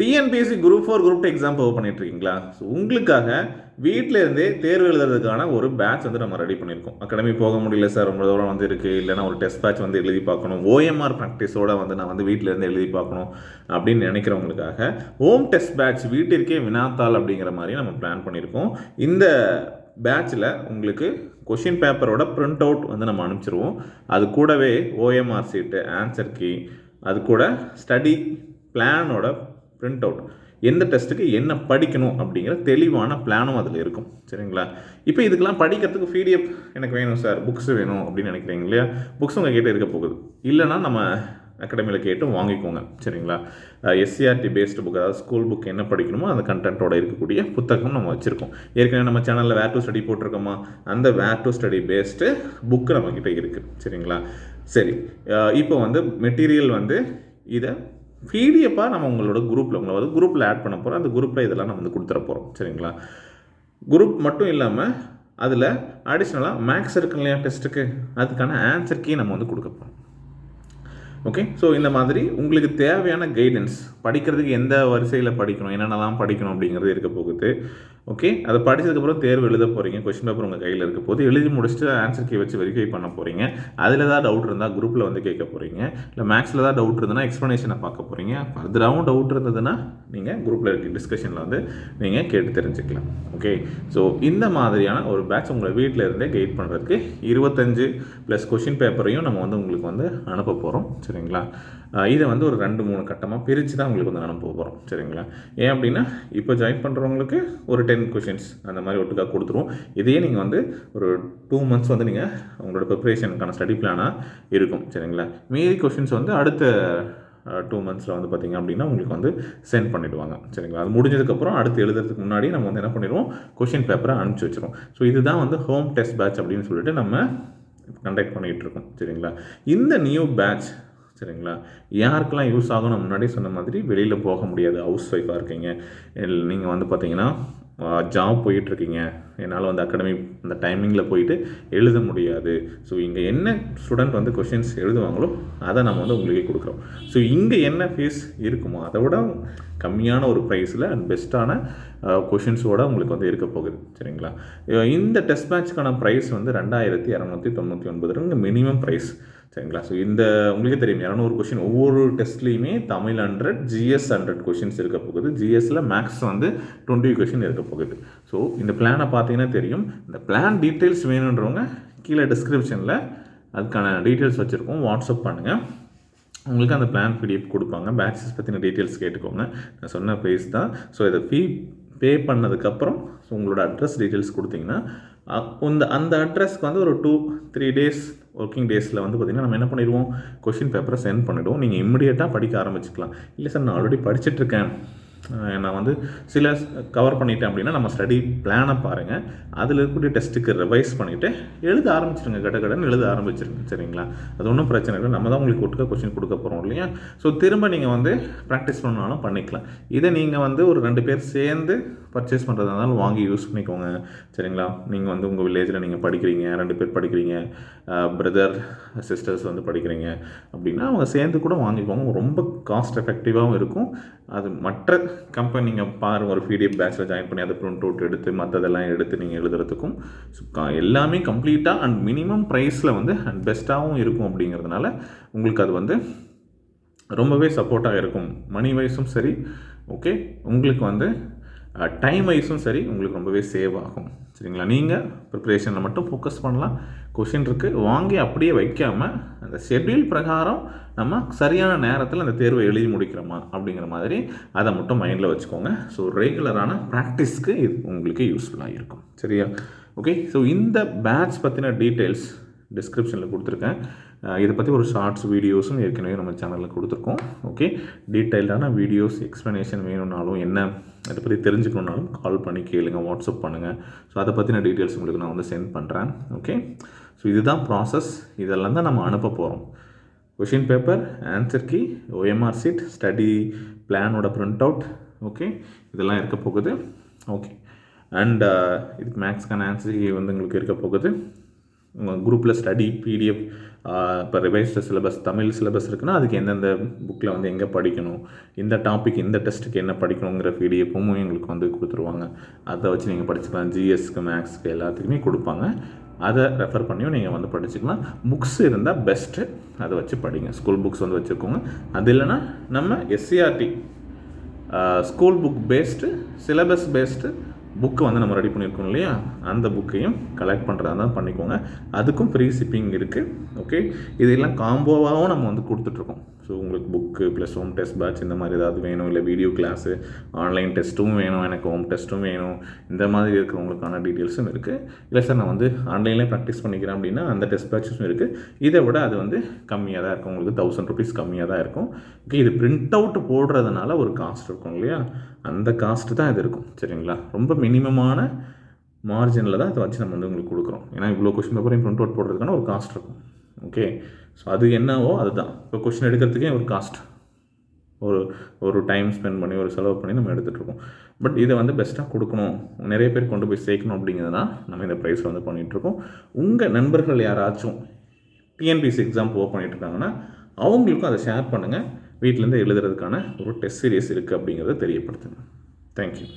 TNPSC group four group two exam போக பண்ணிட்டு இருக்கீங்களா ஸோ உங்களுக்காக வீட்டிலேருந்தே தேர்வு எழுதுறதுக்கான ஒரு பேட்ச் வந்து நம்ம ரெடி பண்ணியிருக்கோம். அகாடமி போக முடியல சார் ரொம்ப தூரம் வந்து இருக்குது இல்லைனா ஒரு டெஸ்ட் பேட்ச் வந்து எழுதி பார்க்கணும். ஓஎம்ஆர் ப்ராக்டிஸோட வந்து நான் வந்து வீட்டிலேருந்து எழுதி பார்க்கணும் அப்படின்னு நினைக்கிறவங்களுக்காக ஹோம் டெஸ்ட் பேட்ச் வீட்டிற்கே வினாத்தாள் அப்படிங்கிற மாதிரி நம்ம பிளான் பண்ணியிருக்கோம். இந்த பேட்சில் உங்களுக்கு கொஷின் பேப்பரோட ப்ரிண்ட் அவுட் வந்து நம்ம அனுப்பிச்சிருவோம். அது கூடவே ஓஎம்ஆர் சீட்டு ஆன்சர் கீ அது கூட ஸ்டடி பிளானோட பிரிண்ட் அவுட் எந்த டெஸ்ட்டுக்கு என்ன படிக்கணும் அப்படிங்கிற தெளிவான பிளானும் அதில் இருக்கும். சரிங்களா? இப்போ இதுக்கெல்லாம் படிக்கிறதுக்கு பிடிஎஃப் எனக்கு வேணும் சார் புக்ஸ் வேணும் அப்படின்னு நினைக்கிறீங்க இல்லையா? புக்ஸ் உங்கள் கிட்டே இருக்க போகுது. இல்லைனா நம்ம அகாடமியில் கேட்டு வாங்கிக்கோங்க. சரிங்களா? எஸ்சிஆர்டி பேஸ்டு புக் அதாவது ஸ்கூல் புக் என்ன படிக்கணுமோ அந்த கண்டென்ட்டோட இருக்கக்கூடிய புத்தகம் நம்ம வச்சுருக்கோம். ஏற்கனவே நம்ம சேனலில் வேர் டு ஸ்டடி போட்டிருக்கோமா? அந்த where to study based book நம்மக்கிட்ட இருக்குது சரிங்களா? சரி. இப்போ வந்து மெட்டீரியல் வந்து இதை பிடிஎஃபாக நம்ம உங்களோட குரூப்பில் உங்களை வந்து குரூப்பில் ஆட் பண்ண போகிறோம் அந்த குரூப்பில் இதெல்லாம் நம்ம வந்து கொடுத்துட போகிறோம் சரிங்களா? குரூப் மட்டும் இல்லாமல் அதில் அடிஷ்னலாக மேக்ஸ் இருக்கு இல்லையா டெஸ்ட்டுக்கு அதுக்கான ஆன்சர் கீ நம்ம வந்து கொடுக்க போகிறோம் ஓகே ஸோ இந்த மாதிரி உங்களுக்கு தேவையான கைடன்ஸ் படிக்கிறதுக்கு எந்த வரிசையில் படிக்கணும் என்னென்னலாம் படிக்கணும் அப்படிங்கிறது இருக்க போகுது. ஓகே அதை படித்ததுக்கப்புறம் தேர்வு எழுத போகிறீங்க கொஸ்டின் பேப்பர் உங்கள் கையில் இருக்க. போது எழுதி முடிச்சுட்டு ஆன்சர் கீ வச்சு வெரிஃபை பண்ண போகிறீங்க அதில் ஏதாவது டவுட் இருந்தால் குரூப்பில் வந்து கேட்க போகிறீங்க இல்லை மேக்ஸில் ஏதாவது டவுட் இருந்ததுன்னா எக்ஸ்ப்ளனேஷனை பார்க்க போகிறீங்க ஃபர்தராகவும் டவுட் இருந்ததுன்னா நீங்கள் குரூப்பில் இருக்க டிஸ்கஷனில் வந்து நீங்கள் கேட்டு தெரிஞ்சுக்கலாம். ஓகே ஸோ இந்த மாதிரியான ஒரு பேட்ச் உங்களை வீட்டில் இருந்தே கைட் பண்ணுறதுக்கு இருபத்தஞ்சு ப்ளஸ் கொஷின் பேப்பரையும் நம்ம வந்து உங்களுக்கு வந்து அனுப்ப போகிறோம் சரிங்களா? இதை வந்து ஒரு ரெண்டு மூணு கட்டமாக பிரித்து தான் உங்களுக்கு வந்து அனுப்ப போகிறோம் சரிங்களா? ஏன் அப்படின்னா இப்போ ஜாயின் பண்ணுறவங்களுக்கு ஒரு டென் கொஷின்ஸ் அந்த மாதிரி ஒட்டுக்காக கொடுத்துருவோம். இதையே நீங்கள் வந்து ஒரு டூ மந்த்ஸ் வந்து நீங்கள் உங்களோட ப்ரிப்ரேஷனுக்கான ஸ்டடி பிளானாக இருக்கும். சரிங்களா? மீதி கொஷின்ஸ் வந்து அடுத்த டூ மந்த்ஸில் வந்து பார்த்திங்க அப்படின்னா உங்களுக்கு வந்து சென்ட் பண்ணிவிடுவாங்க சரிங்களா? அது முடிஞ்சதுக்கப்புறம் அடுத்து எழுதுறதுக்கு முன்னாடி நம்ம வந்து என்ன பண்ணிடுவோம்? கொஷின் பேப்பரை அனுப்பிச்சி வச்சிருவோம். ஸோ இதுதான் வந்து ஹோம் டெஸ்ட் பேட்ச் அப்படின்னு சொல்லிட்டு நம்ம கண்டக்ட் பண்ணிகிட்டு இருக்கோம். சரிங்களா? இந்த நியூ பேட்ச் சரிங்களா? யாருக்கெல்லாம் யூஸ் ஆகும் நான் முன்னாடி சொன்ன மாதிரி வெளியில் போக முடியாது. ஹவுஸ் ஒய்ஃபாக இருக்கீங்க நீங்கள் வந்து பார்த்தீங்கன்னா ஜாப் போயிட்டுருக்கீங்க. என்னால் வந்து அகாடமி அந்த டைமிங்கில் போயிட்டு எழுத முடியாது. ஸோ இங்கே என்ன ஸ்டூடெண்ட் வந்து கொஷின்ஸ் எழுதுவாங்களோ அதை நம்ம வந்து உங்களுக்கே கொடுக்குறோம். ஸோ இங்கே என்ன ஃபீஸ் இருக்குமோ அதை விட கம்மியான ஒரு ப்ரைஸில் அண்ட் பெஸ்ட்டான கொஷின்ஸோட உங்களுக்கு வந்து இருக்க போகுது. சரிங்களா? இந்த டெஸ்ட் மேட்ச்க்கான ப்ரைஸ் வந்து ரெண்டாயிரத்தி இரநூத்தி தொண்ணூற்றி ஒன்பது ரூபா மினிமம் ப்ரைஸ் சரிங்களா ஸோ இந்த உங்களுக்கே தெரியும் இரநூறு கொஷின் ஒவ்வொரு டெஸ்ட்லேயுமே Tamil hundred GS hundred questions இருக்க போகுது. ஜிஎஸ்ல மேக்ஸ் வந்து டுவெண்ட்டி கொஷின் இருக்க போகுது. ஸோ இந்த பிளானை பார்த்தீங்கன்னா தெரியும். இந்த பிளான் டீட்டெயில்ஸ் வேணுன்றவங்க கீழே டிஸ்கிரிப்ஷனில் அதுக்கான டீட்டெயில்ஸ் வச்சுருக்கோம். வாட்ஸ்அப் பண்ணுங்கள் உங்களுக்கு அந்த பிளான் பிடிஎஃப் கொடுப்பாங்க. பேட்சஸ் பற்றின டீட்டெயில்ஸ் கேட்டுக்கோங்க. நான் சொன்ன ப்ரைஸ் தான். ஸோ இதை ஃபீ பே பண்ணதுக்கப்புறம் ஸோ உங்களோட அட்ரஸ் டீட்டெயில்ஸ் கொடுத்தீங்கன்னா அந்த அந்த அட்ரஸ்க்கு வந்து ஒரு டூ த்ரீ டேஸ் ஒர்க்கிங் டேஸில் வந்து பார்த்திங்கன்னா நம்ம என்ன பண்ணிடுவோம்? கொஷின் பேப்பரை சென்ட் பண்ணிவிடுவோம் நீங்கள் இம்மிடியேட்டாக படிக்க ஆரம்பிச்சுக்கலாம். இல்லை சார் நான் ஆல்ரெடி படிச்சுட்ருக்கேன் நான் வந்து சில கவர் பண்ணிட்டேன் அப்படின்னா நம்ம ஸ்டடி பிளானை பாருங்கள் அதில் இருக்கக்கூடிய டெஸ்ட்டுக்கு ரிவைஸ் பண்ணிவிட்டு எழுத ஆரம்பிச்சிருங்க. கட கடன்னு எழுத ஆரம்பிச்சிருங்க. சரிங்களா? அது ஒன்றும் பிரச்சனை இல்லை. நம்ம தான் உங்களுக்கு ஒட்டுக்க கொஸ்டின் கொடுக்க போகிறோம் இல்லையா? ஸோ திரும்ப நீங்கள் வந்து ப்ராக்டிஸ் பண்ணாலும் பண்ணிக்கலாம். இதை நீங்கள் வந்து ஒரு ரெண்டு பேர் சேர்ந்து பர்ச்சேஸ் பண்ணுறதா இருந்தாலும் வாங்கி யூஸ் பண்ணிக்கோங்க. சரிங்களா? நீங்கள் வந்து உங்கள் வில்லேஜில் நீங்கள் படிக்கிறீங்க. ரெண்டு பேர் படிக்கிறீங்க. பிரதர் சிஸ்டர்ஸ் வந்து படிக்கிறீங்க. அப்படின்னா அவங்க சேர்ந்து கூட வாங்கிக்கோங்க. ரொம்ப காஸ்ட் எஃபெக்டிவாகவும் இருக்கும். அது மற்ற கம்பெனி நீங்கள் பாருங்கள் ஒரு பிடிஎஃப் பேட்சில் ஜாயின் பண்ணி அதை ப்ரிண்ட் அவுட் எடுத்து மற்றதெல்லாம் எடுத்து நீங்கள் எழுதுறதுக்கும் எல்லாமே கம்ப்ளீட்டாக அண்ட் மினிமம் ப்ரைஸில் வந்து அண்ட் பெஸ்ட்டாகவும் இருக்கும் அப்படிங்கிறதுனால உங்களுக்கு அது வந்து ரொம்பவே சப்போர்ட்டாக இருக்கும். மணி வைஸும் சரி ஓகே உங்களுக்கு வந்து டைம் வைஸும் சரி உங்களுக்கு ரொம்பவே சேவ் ஆகும். சரிங்களா? நீங்கள் ப்ரிப்பரேஷனில் மட்டும் ஃபோக்கஸ் பண்ணலாம். கொஷின் இருக்குது வாங்கி அப்படியே வைக்காமல் அந்த ஷெட்யூல் பிரகாரம் நம்ம சரியான நேரத்தில் அந்த தேர்வை எழுதி முடிக்கிறோமா அப்படிங்கிற மாதிரி அதை மட்டும் மைண்டில் வச்சுக்கோங்க. ஸோ ரெகுலரான ப்ராக்டிஸ்க்கு இது உங்களுக்கு யூஸ்ஃபுல்லாக இருக்கும். சரியா? ஓகே ஸோ இந்த பேட்ச் பற்றின டீட்டெயில்ஸ் டிஸ்கிரிப்ஷனில் கொடுத்துருக்கேன். இதை பற்றி ஒரு ஷார்ட்ஸ் வீடியோஸும் ஏற்கனவே நம்ம சேனலில் கொடுத்துருக்கோம். ஓகே டீட்டெயில்டான வீடியோஸ் எக்ஸ்ப்ளனேஷன் வேணும்னாலும் என்ன அதை பற்றி தெரிஞ்சுக்கணுன்னாலும் கால் பண்ணி கேளுங்கள் வாட்ஸ்அப் பண்ணுங்கள் ஸோ அதை பற்றின டீட்டெயில்ஸ் உங்களுக்கு நான் வந்து சென்ட் பண்ணுறேன் ஓகே ஸோ இதுதான் ப்ராசஸ் இதெல்லாம் தான் நம்ம அனுப்ப போகிறோம் question paper answer key OMR sheet study பிளானோட print out okay இதெல்லாம் இருக்க போகுது ஓகே அண்ட் uh, இதுக்கு மேக்ஸ்க்கான ஆன்சர் கீ வந்து உங்களுக்கு இருக்க போகுது. உங்கள் குரூப்பில் ஸ்டடி பிடிஎஃப் இப்போ ரிவைஸ்டு சிலபஸ் தமிழ் சிலபஸ் இருக்குன்னா அதுக்கு எந்தெந்த புக்கில் வந்து எங்கே படிக்கணும் இந்த டாபிக் இந்த டெஸ்ட்டுக்கு என்ன படிக்கணுங்கிற பிடிஎஃப்பும் எங்களுக்கு வந்து கொடுத்துருவாங்க. அதை வச்சு நீங்கள் படிச்சுக்கலாம். ஜிஎஸ்க்கு மேக்ஸ்க்கு எல்லாத்துக்குமே கொடுப்பாங்க. அதை ரெஃபர் பண்ணியும் நீங்கள் வந்து படிச்சுக்கலாம். புக்ஸ் இருந்தால் பெஸ்ட்டு அதை வச்சு படிங்க. ஸ்கூல் புக்ஸ் வந்து வச்சுக்கோங்க. அது இல்லைன்னா நம்ம SCERT school book based syllabus based book வந்து நம்ம ரெடி பண்ணியிருக்கோம் இல்லையா? அந்த புக்கையும் கலெக்ட் பண்ணுறதா தான் பண்ணிக்கோங்க. அதுக்கும் ஃப்ரீ ஷிப்பிங் இருக்குது ஓகே இதெல்லாம் காம்போவாகவும் நம்ம வந்து கொடுத்துட்ருக்கோம் ஸோ உங்களுக்கு book plus home test batch இந்த மாதிரி ஏதாவது வேணும் இல்லை வீடியோ கிளாஸு ஆன்லைன் டெஸ்ட்டும் வேணும் எனக்கு ஹோம் டெஸ்ட்டும் வேணும் இந்த மாதிரி இருக்கிறவங்களுக்கான டீட்டெயில்ஸும் இருக்குது இல்லை சார் நான் வந்து ஆன்லைன்லேயே ப்ராக்டிஸ் பண்ணிக்கிறேன் அப்படின்னா அந்த டெஸ்ட் பேட்சஸும் இருக்குது இதை விட அது வந்து கம்மியாக தான் இருக்கும். உங்களுக்கு தௌசண்ட் ருபீஸ் கம்மியாக தான் இருக்கும். ஓகே இது பிரிண்ட் அவுட் போடுறதுனால ஒரு காஸ்ட் இருக்கும் இல்லையா? அந்த காஸ்ட்டு தான் இது இருக்கும். சரிங்களா? ரொம்ப மினிமமான மார்ஜினில் தான் அதை வச்சு நம்ம வந்து உங்களுக்கு கொடுக்குறோம். ஏன்னா இவ்வளோ கொஸ்டின் பேப்பரையும் ப்ரிண்ட் அவுட் போடுறதுக்கான ஒரு காஸ்ட் இருக்கும். ஓகே ஸோ அது என்னவோ அதுதான். இப்போ கொஷின் எடுக்கிறதுக்கே ஒரு காஸ்ட் ஒரு ஒரு டைம் ஸ்பெண்ட் பண்ணி ஒரு செலவு பண்ணி நம்ம எடுத்துகிட்ருக்கோம் பட் இதை வந்து பெஸ்ட்டாக கொடுக்கணும். நிறைய பேர் கொண்டு போய் சேர்க்கணும் அப்படிங்கிறதுனா நம்ம இந்த ப்ரைஸ் வந்து பண்ணிகிட்ருக்கோம் உங்கள் நண்பர்கள் யாராச்சும் டிஎன்பிசி எக்ஸாம் போக பண்ணிகிட்ருக்காங்கன்னா அவங்களுக்கும் அதை ஷேர் பண்ணுங்கள் வீட்டிலேருந்து எழுதுறதுக்கான ஒரு டெஸ்ட் சீரியஸ் இருக்குது அப்படிங்கிறத தெரியப்படுத்துங்க. தேங்க்யூ